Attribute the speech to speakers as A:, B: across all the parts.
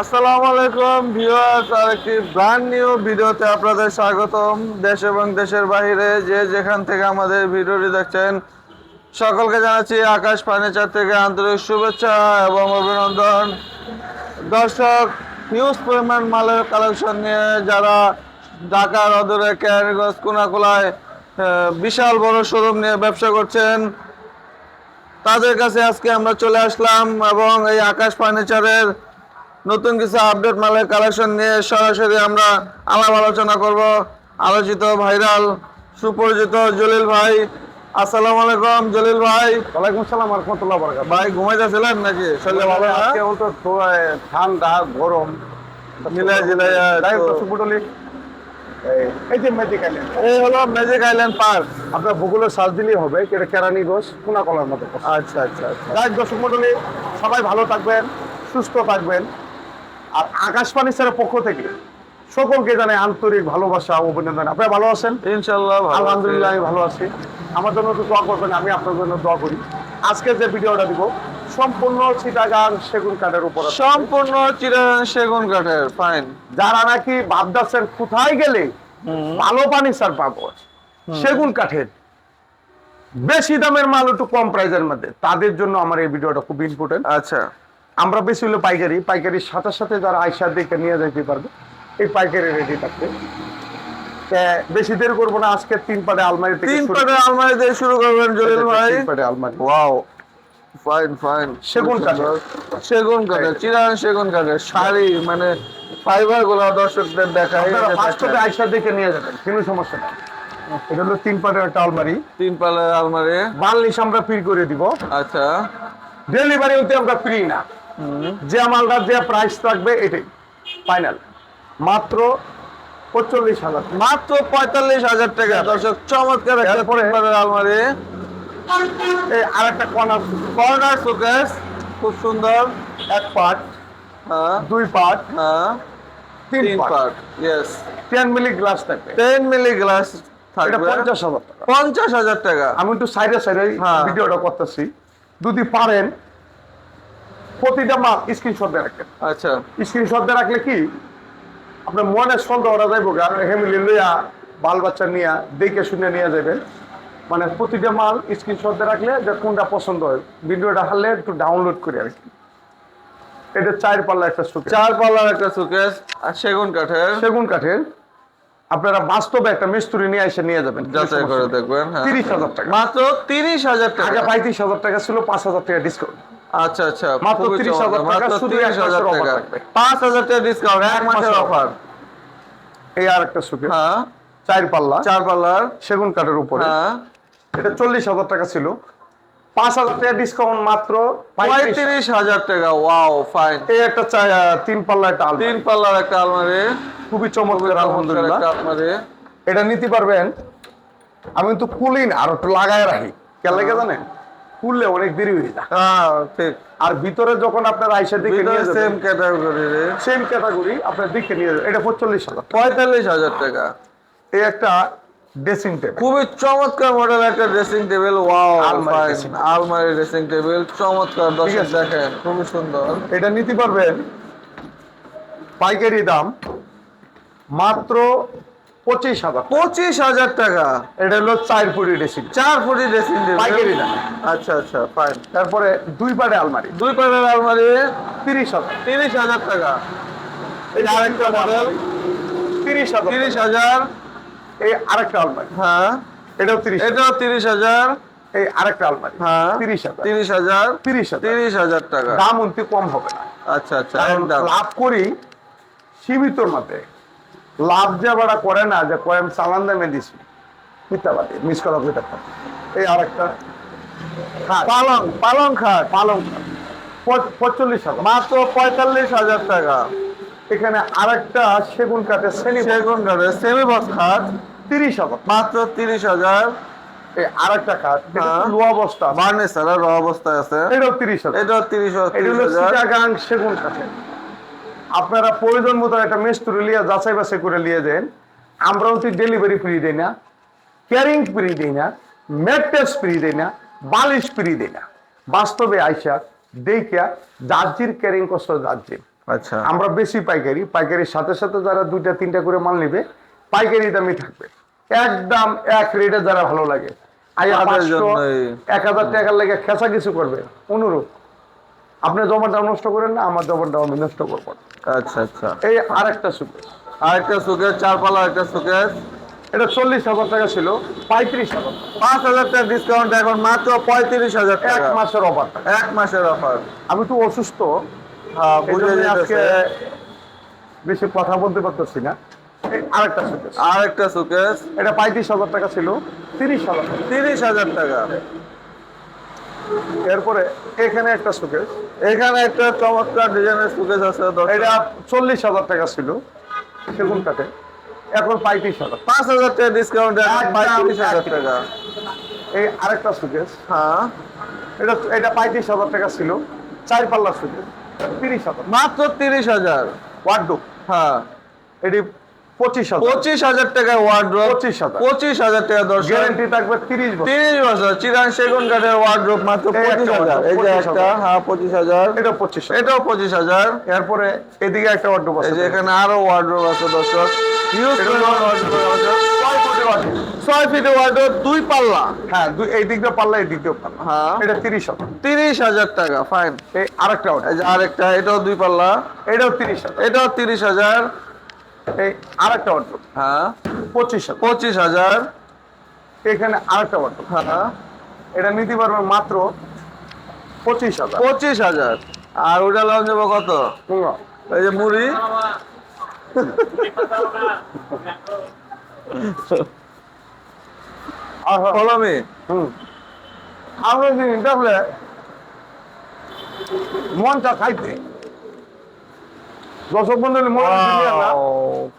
A: আসসালামু আলাইকুম ভিউয়ার্স, আরেকটি ব্র্যান্ড নিউ ভিডিওতে আপনাদের স্বাগতম। দেশ এবং দেশের বাইরে যে যেখান থেকে আমাদের ভিডিওটি দেখছেন, সকলকে জানাচ্ছি আকাশ ফার্নিচার থেকে আন্তরিক শুভেচ্ছা এবং অভিনন্দন। দর্শক হিউজ পরিমাণ মালের কালেকশন নিয়ে যারা ঢাকার অদূরে ক্যারিগঞ্জ কোনাকুলায় বিশাল বড় শোরুম নিয়ে ব্যবসা করছেন, তাদের কাছে আজকে আমরা চলে আসলাম এবং এই আকাশ ফার্নিচারের নতুন কিছু আপডেট মালের কালেকশন নিয়ে সরাসরি আমরা আলাপ আলোচনা করব। আলোচিত ভাইরাল সুপরিচিত জলিল ভাই। আসসালামু আলাইকুম জলিল ভাই।
B: ওয়ালাইকুম সালাম রহমতুল্লাহ বরকাত
A: ভাই ঘুমাইতেছিলেন নাকি? শরীরে ভালো
B: আজকে তো ঠান্ডা গরম।
A: মিলাই জিলাই
B: তাই তো। সুপুটলি এই যে ম্যাজিক আইল্যান্ড
A: এই হলো ম্যাজিক আইল্যান্ড পার্ক
B: আপনার ভূগোলের সার্চ দিলেই হবে এটা কেরানীগঞ্জ কোনা কলার মতো।
A: আচ্ছা আচ্ছা আচ্ছা।
B: যাই দর্শক মন্ডলী সবাই ভালো থাকবেন সুস্থ থাকবেন। আর আকাশ ফার্নিচারের পক্ষ থেকে সকলকে জানাই আন্তরিক ভালোবাসা অভিনন্দন। আপনারা ভালো আছেন?
A: ইনশাল্লাহ
B: আলহামদুলিল্লাহ আমি ভালো আছি। আমার জন্য তো দোয়া করবেন আমি আপনার জন্য দোয়া করি। আজকে যে ভিডিওটা দিব সম্পূর্ণ চিটাগাং সেগুন কাঠের উপর
A: সম্পূর্ণ চিরাং সেগুন কাঠের ফাইন
B: যারা নাকি ভাবদাসের কোথায় গেলে ভালো ফার্নিচার পাবো সেগুন কাঠের। বেশি দামের মাল একটু কম প্রাইসের মধ্যে। তাদের জন্য আমার এই ভিডিওটা খুব ইম্পর্টেন্ট
A: আচ্ছা।
B: আমরা বেশি হলো পাইকারি পাইকারির সাথে সাথে যারা আইসা দেখে নিয়ে যাইতে পারবে এই পাইকারি রেডি থাকবে। বেশি দেরি করব না আজকে তিন পাটে আলমারি
A: তিন আলমারি দিয়ে শুরু করবেন জলিল ভাই।
B: তিন পাটে আলমারি
A: ওয়াও। ফাইন ফাইন
B: সেগুন কাঠের।
A: সেগুন কাঠের চিরাং সেগুন কাঠের শাড়ি মানে ফাইবারগুলো দর্শকদের
B: আপনারা বাস্তবে আইসা দেখে নিয়ে যাবেন কোনো সমস্যা নেই। এটা হলো তিন পাটের একটা আলমারি।
A: তিন পালের আলমারি।
B: বার্নিশ আমরা ফ্রি করে দিব।
A: আচ্ছা।
B: ডেলিভারি হতে আমরা ফ্রি না। যে মালটা যে প্রাইস থাকবে এটাই ফাইনাল মাত্র পঁচল্লিশ হাজার
A: মাত্র পঁয়তাল্লিশ হাজার টাকা। দর্শক চমৎকার আলমারি।
B: এই আর একটা কর্নার
A: কর্নার শোকেস খুব সুন্দর
B: এক পার্ট
A: হ্যাঁ।
B: দুই পার্ট
A: হ্যাঁ।
B: তিন part
A: yes
B: ten milli glass থাকবে।
A: টেন মিলি গ্লাস থাকবে।
B: পঞ্চাশ হাজার টাকা।
A: পঞ্চাশ হাজার টাকা।
B: আমি একটু সাইডে সাইডে। ভিডিওটা করতেছি। যদি পারেন প্রতিটা মাল স্ক্রিনশট দিয়ে রাখেন
A: আচ্ছা।
B: স্ক্রিনশট দিয়ে রাখলে কি? আপনার মনে সন্দেহ ওরা যাইব ফ্যামিলি লইয়া বাল বাচ্চা নিয়া দেখে শুনে নিয়ে যাবেন মানে প্রতিটা মাল স্ক্রিনশট দিয়ে রাখলে যে কোনটা পছন্দ হয় ভিডিওটা হারলে একটু ডাউনলোড করে আর কি। এটা চার পাল্লা একটা সুখ
A: চার পাল্লার একটা সুকেস আর সেগুন কাঠের।
B: সেগুন কাঠের। আপনারা বাস্তবে একটা মিস্ত্রি নিয়ে এসে নিয়ে যাবেন।
A: যাচাই করে দেখবেন হ্যাঁ।
B: তিরিশ হাজার টাকা।
A: মাত্র তিরিশ হাজার
B: আগে
A: টাকা
B: পঁয়ত্রিশ হাজার টাকা ছিল পাঁচ হাজার টাকা ডিসকাউন্ট
A: আচ্ছা আচ্ছা
B: মাত্র
A: খুবই
B: 30,000
A: চমৎকার।
B: টাকা, শুধু
A: তিরিশ
B: এক
A: হাজার
B: মাসের
A: টাকা।
B: offer থাকবে।
A: পাঁচ হাজার টাকা ডিসকাউন্ট এক মাসের অফার
B: এই আর একটা সুখে।
A: হ্যাঁ।
B: চার পাল্লা।
A: চার পাল্লার।
B: সেগুন কাঠের উপরে।
A: হ্যাঁ।
B: এটা চল্লিশ হাজার টাকা ছিল। পাঁচ হাজার টাকা ডিসকাউন্ট মাত্র পঁয়ত্রিশ।
A: হাজার টাকা ওয়াও ফাইন
B: এই একটা তিন পাল্লা একটা আলমারি।
A: তিন পাল্লার একটা আলমারি।
B: খুবই চমৎকার আলহামদুলিল্লাহ।
A: আলমারি।
B: এটা নিতে পারবেন। আমি কিন্তু কুলি না আর একটু লাগায় রাখি। কেন লাগে জানেন কুললে অনেক দেরি হয়ে যায়।
A: হ্যাঁ ঠিক।
B: আর ভিতরে যখন আপনার আইসা দেখে নিয়ে
A: সেম ক্যাটাগরি
B: সেম ক্যাটাগরি আপনার দেখে নিয়ে যাবেন। এটা পঁয়তাল্লিশ হাজার।
A: পঁয়তাল্লিশ হাজার টাকা।
B: এই একটা ড্রেসিং টেবিল
A: খুবই চমৎকার মডেল একটা ড্রেসিং টেবিল ওয়াও
B: আলমারি
A: ড্রেসিং টেবিল চমৎকার। দর্শক। দেখেন খুবই সুন্দর।
B: এটা নিতে পারবেন পাইকারি দাম মাত্র পঁচিশ হাজার।
A: পঁচিশ হাজার টাকা।
B: এটা হলো চার ফুটি ড্রেসিং
A: চার ফুটি ড্রেসিং
B: পাইকারি দাম।
A: আচ্ছা আচ্ছা ফাইন
B: তারপরে দুই পাটে আলমারি।
A: দুই পাটের আলমারি।
B: তিরিশ হাজার।
A: তিরিশ হাজার টাকা। এই আরেকটা মডেল
B: তিরিশ হাজার।
A: তিরিশ হাজার।
B: এই আরেকটা আলমারি।
A: হ্যাঁ।
B: এটাও তিরিশ
A: এটাও তিরিশ হাজার।
B: এই আরেকটা আলমারি।
A: হ্যাঁ।
B: তিরিশ হাজার।
A: তিরিশ হাজার।
B: তিরিশ
A: তিরিশ হাজার টাকা।
B: দাম অন্তি কম হবে না।
A: আচ্ছা আচ্ছা
B: লাভ করি সীমিতর মধ্যে। লাভ যে বাড়া করে না যে কয়েম চালান দামে দিছি। মিথ্যাবাদী মিস করা এই আরেকটা খাট
A: পালং পালং খাট
B: পালং পঁয়তাল্লিশ হাজার।
A: মাত্র পঁয়তাল্লিশ হাজার টাকা।
B: এখানে আরেকটা সেগুন শ্রেণি
A: সেগুন কাঠের সেমি বক্স খাট
B: তিরিশ হাজার।
A: মাত্র তিরিশ হাজার।
B: এই আরেকটা খাট
A: হ্যাঁ।
B: লো অবস্থা।
A: বার্নিশ ছাড়া র অবস্থায় আছে।
B: এটাও তিরিশ হাজার।
A: এটাও তিরিশ হাজার।
B: সেগুন কাঠের। আপনারা প্রয়োজন মতো একটা মিস্ত্রি লিয়ে যাচাই বাছাই করে নিয়ে দেন আমরাও তো ডেলিভারি ফ্রি দিই না ক্যারিং ফ্রি দিই না মেট্রেস ফ্রি দিই না বালিশ ফ্রি দিই না। বাস্তবে আইসা দেখিয়া জার্জির ক্যারিং কষ্ট জার্জির।
A: আচ্ছা।
B: আমরা বেশি পাইকারি পাইকারির সাথে সাথে যারা দুইটা তিনটা করে মাল নেবে পাইকারি দামই থাকবে। একদম এক রেটে যারা ভালো লাগে। এক হাজার টাকার লেগে খেঁচা কিছু করবে। অনুরূপ। আপনি জমাটা নষ্ট করেন না আমার জমাটা আমি নষ্ট করব না।
A: আচ্ছা আচ্ছা।
B: এই আরেকটা সুকেশ
A: আরেকটা সুকেস চার পাল্লা একটা সুকেস
B: এটা চল্লিশ হাজার টাকা ছিল পঁয়ত্রিশ হাজার।
A: পাঁচ হাজার টাকা ডিসকাউন্ট এখন মাত্র পঁয়ত্রিশ হাজার
B: এক মাসের অফার
A: এক মাসের অফার
B: আমি তো অসুস্থ
A: হ্যাঁ
B: আজকে বেশি কথা বলতে পারতেছি না। এই আরেকটা সুকেশ
A: আরেকটা সুকেস
B: এটা পঁয়ত্রিশ হাজার টাকা ছিল তিরিশ হাজার
A: তিরিশ হাজার টাকা।
B: এরপরে এখানে একটা সুকেশ
A: এখানে একটা চমৎকার ডিজাইনের সুকেস আছে
B: এটা চল্লিশ হাজার টাকা ছিল সেগুন কাঠে এখন পঁয়ত্রিশ হাজার।
A: পাঁচ হাজার টাকা ডিসকাউন্ট পঁয়ত্রিশ হাজার টাকা।
B: এই আরেকটা সুকেশ
A: হ্যাঁ।
B: এটা এটা পঁয়ত্রিশ হাজার টাকা ছিল চার পাল্লা সুকেশ তিরিশ হাজার।
A: মাত্র তিরিশ হাজার।
B: ওয়ার্ডুক
A: হ্যাঁ।
B: এটি পঁচিশ
A: পঁচিশ হাজার টাকা ওয়ার্ড্রোপ
B: পঁচিশ হাজার।
A: পঁচিশ হাজার টাকা দর্শক
B: গ্যারান্টি থাকবে তিরিশ
A: তিরিশ বছর চিরাং সেগুন কাঠের ওয়ার্ড্রোপ মাত্র পঁচিশ হাজার। এই যে একটা হ্যাঁ পঁচিশ হাজার।
B: এটা পঁচিশ
A: এটাও পঁচিশ হাজার।
B: এরপরে এদিকে একটা ওয়ার্ডুক আছে।
A: এখানে আরও ওয়ার্ড্রোপ আছে দর্শক।
B: ছয়
A: দুই পাল্লা।
B: হ্যাঁ দুই এই দিক দিয়ে পাল্লা এই দিক দিয়ে পাল্লা।
A: হ্যাঁ।
B: এটা তিরিশ হাজার।
A: তিরিশ হাজার টাকা ফাইন
B: এই আরেকটা
A: আরেকটা এটাও দুই পাল্লা।
B: এটাও তিরিশ হাজার।
A: এটাও তিরিশ হাজার।
B: এই আরেকটা ওয়ার্ডুক
A: হ্যাঁ।
B: পঁচিশ
A: পঁচিশ হাজার।
B: এখানে আরেকটা ওয়ার্ডুক
A: হ্যাঁ।
B: এটা নিতে পারবেন মাত্র পঁচিশ হাজার।
A: পঁচিশ হাজার। আর ওটা লঞ্চ যাব কত? এই যে মুড়ি। কলমি।
B: হুম। আমরা দেখলে মনটা খাইতে। দর্শক মন্ডলী মন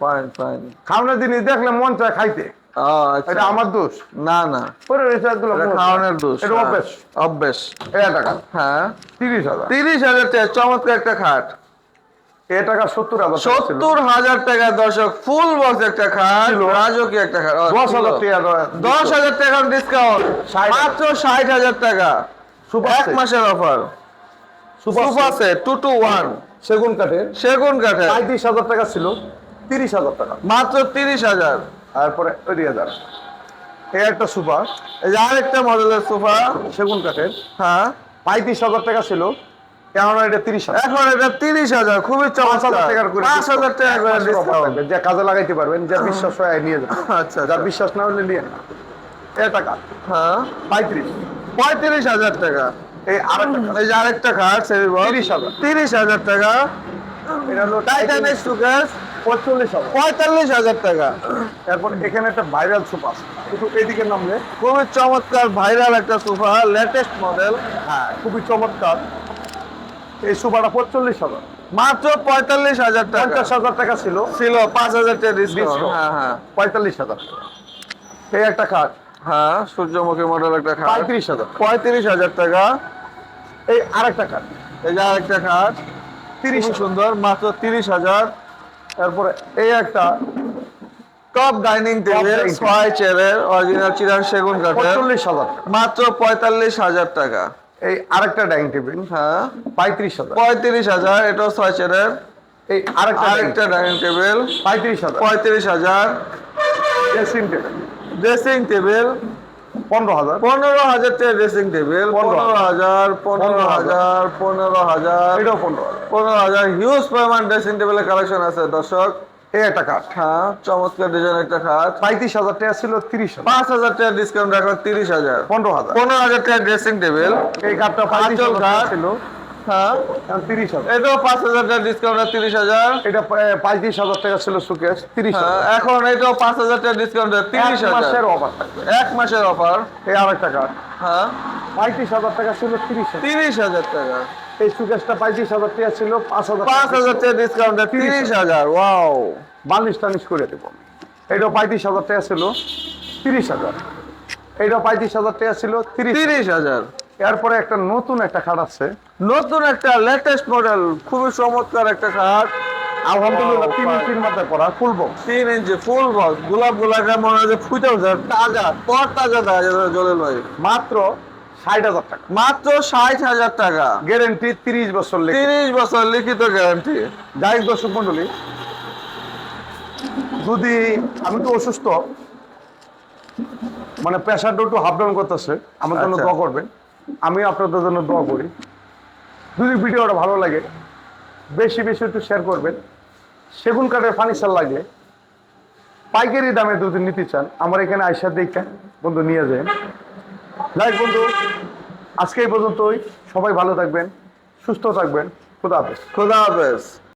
A: ফাইন ফাইন
B: খাওয়ানোর জিনিস দেখলে মন চায় খাইতে।
A: আচ্ছা।
B: এটা আমার দোষ।
A: না না।
B: পরে
A: খাওয়ানোর দোষ
B: এটা। অভ্যেস।
A: অভ্যেস।
B: এটা টাকা।
A: হ্যাঁ।
B: তিরিশ হাজার।
A: তিরিশ হাজার টাকা চমৎকার একটা খাট।
B: এ টাকা সত্তর হাজার
A: সত্তর হাজার টাকা দর্শক ফুল বক্স একটা খাট। রাজকীয় একটা খাট।
B: দশ হাজার টাকা
A: দশ হাজার টাকা ডিসকাউন্ট। মাত্র ষাট হাজার টাকা। এক মাসের offer
B: super. Set.
A: Two two one
B: সেগুন কাঠের।
A: সেগুন কাঠের।
B: পঁয়ত্রিশ হাজার টাকা ছিল তিরিশ হাজার টাকা।
A: মাত্র তিরিশ হাজার।
B: তারপরে ওই হাজার এই একটা সুপার
A: এই যে আরেকটা মডেলের সোফা
B: সেগুন কাঠের।
A: হ্যাঁ।
B: পঁয়ত্রিশ হাজার টাকা ছিল এখন এটা তিরিশ
A: এখন এটা তিরিশ হাজার খুবই
B: টাকার করে
A: পাঁচ হাজার টাকা করে ডিসকাউন্ট
B: কাজে লাগাইতে পারবেন যে বিশ্বাস হয় নিয়ে যাবেন
A: আচ্ছা
B: যার বিশ্বাস না হলে নিয়ে না এ টাকা।
A: হ্যাঁ।
B: পঁয়ত্রিশ।
A: পঁয়ত্রিশ হাজার টাকা।
B: এই আরেকটা
A: খাট
B: তিরিশ হাজার।
A: তিরিশ হাজার টাকা।
B: এটা হলো পঁয়তাল্লিশ হাজার।
A: পঁয়তাল্লিশ হাজার টাকা।
B: এরপর এখানে একটা ভাইরাল নামলে।
A: খুবই চমৎকার ভাইরাল একটা সোফা লেটেস্ট মডেল
B: হ্যাঁ খুবই চমৎকার। এই সুপারটা পঁয়তাল্লিশ হাজার।
A: মাত্র পঁয়তাল্লিশ হাজার টাকা।
B: পঞ্চাশ হাজার টাকা ছিল।
A: ছিল পাঁচ হাজার টাকা ডিসকাউন্ট হ্যাঁ হ্যাঁ।
B: পঁয়তাল্লিশ হাজার। এই একটা খাট।
A: হ্যাঁ সূর্যমুখী মডেল একটা খাট।
B: পঁয়ত্রিশ হাজার।
A: পঁয়ত্রিশ হাজার টাকা।
B: এই আরেকটা খাট
A: এই যে আরেকটা খাট
B: তিরিশ
A: সুন্দর মাত্র তিরিশ হাজার।
B: তারপরে এই একটা
A: টপ ডাইনিং টেবিল ছয় চেয়ারের অরিজিনাল চিরাং সেগুন কাঠের।
B: পঁয়তাল্লিশ হাজার।
A: মাত্র পঁয়তাল্লিশ হাজার টাকা।
B: এই আরেকটা ডাইনিং টেবিল
A: হ্যাঁ।
B: পঁয়ত্রিশ হাজার।
A: পঁয়ত্রিশ হাজার এটাও ছয় চেয়ারের
B: এই আরেকটা
A: আরেকটা ডাইনিং টেবিল
B: পঁয়ত্রিশ হাজার।
A: পঁয়ত্রিশ হাজার।
B: ড্রেসিং টেবিল
A: ড্রেসিং টেবিল
B: পনেরো হাজার।
A: পনেরো হাজার টাকা ড্রেসিং টেবিল
B: পনেরো
A: পনেরো হাজার পনেরো হাজার পনেরো হাজার।
B: এটাও পনেরো হাজার।
A: পনেরো হাজার হিউজ পরিমাণ ড্রেসিং টেবিলের কালেকশন আছে দর্শক।
B: একটা কাঠ
A: হ্যাঁ চমৎকার ডিজাইন একটা খাট
B: পঁয়ত্রিশ হাজার টাকা ছিল তিরিশ
A: পাঁচ হাজার টাকা ডিসকাউন্ট রাখলাম তিরিশ হাজার।
B: পনেরো হাজার।
A: পনেরো হাজার টাকা ড্রেসিং টেবিল
B: এই কাঠটা
A: আঁচল কাঠ।
B: ছিল।
A: হ্যাঁ।
B: তিরিশ হাজার।
A: এটাও পাঁচ হাজার টাকা ডিসকাউন্ট তিরিশ হাজার।
B: এটা পঁয়ত্রিশ হাজার টাকা ছিল সুকেশ তিরিশ
A: হ্যাঁ, এখন এটাও পাঁচ হাজার টাকা ডিসকাউন্ট তিরিশ
B: মাসের অফার
A: এক মাসের অফার
B: এই আরেকটা কাঠ
A: হ্যাঁ।
B: পঁয়ত্রিশ হাজার টাকা ছিল তিরিশ
A: তিরিশ হাজার টাকা।
B: এই সুকেশটা পঁয়ত্রিশ হাজার টাকা ছিল পাঁচ হাজার
A: পাঁচ হাজার টাকা ডিসকাউন্ট তিরিশ হাজার। ওয়াও
B: বালিশ টানিশ করে দেবো। এটাও পঁয়ত্রিশ হাজার টাকা ছিল তিরিশ হাজার। এটাও পঁয়ত্রিশ হাজার টাকা ছিল তিরিশ
A: হাজার।
B: এরপরে একটা নতুন একটা খাট আছে।
A: নতুন একটা লেটেস্ট মডেল খুবই চমৎকার একটা খাট।
B: আলহামদুলিল্লাহ তিন ইঞ্চির মাথায় করা ফুল বক্স
A: তিন ইঞ্চি ফুল বক্স গোলাপ গোলাপের মনে হয় ফুটে উঠছে তাজা পর তাজা তাজা জলে লয়।
B: মাত্র ষাট হাজার টাকা।
A: মাত্র ষাট হাজার টাকা।
B: গ্যারেন্টি তিরিশ বছর
A: তিরিশ বছর লিখিত গ্যারান্টি
B: যাই হোক দর্শক মন্ডলী যদি আমি তো অসুস্থ মানে প্রেশারটা একটু হাফ ডাউন করতেছে আমার জন্য
A: আচ্ছা।
B: করবেন। আমি আপনাদের জন্য দোয়া করি। যদি ভিডিওটা ভালো লাগে, বেশি বেশি একটু শেয়ার করবেন। সেগুন কাঠের ফার্নিচার লাগলে পাইকারি দামে যদি নিতে চান, আমার এখানে আইসা দেখে বন্ধু নিয়ে যাই হোক বন্ধু, আজকে এই পর্যন্তই। সবাই ভালো থাকবেন, সুস্থ থাকবেন। খুদা হাফেজ।
A: খুদা হাফেজ।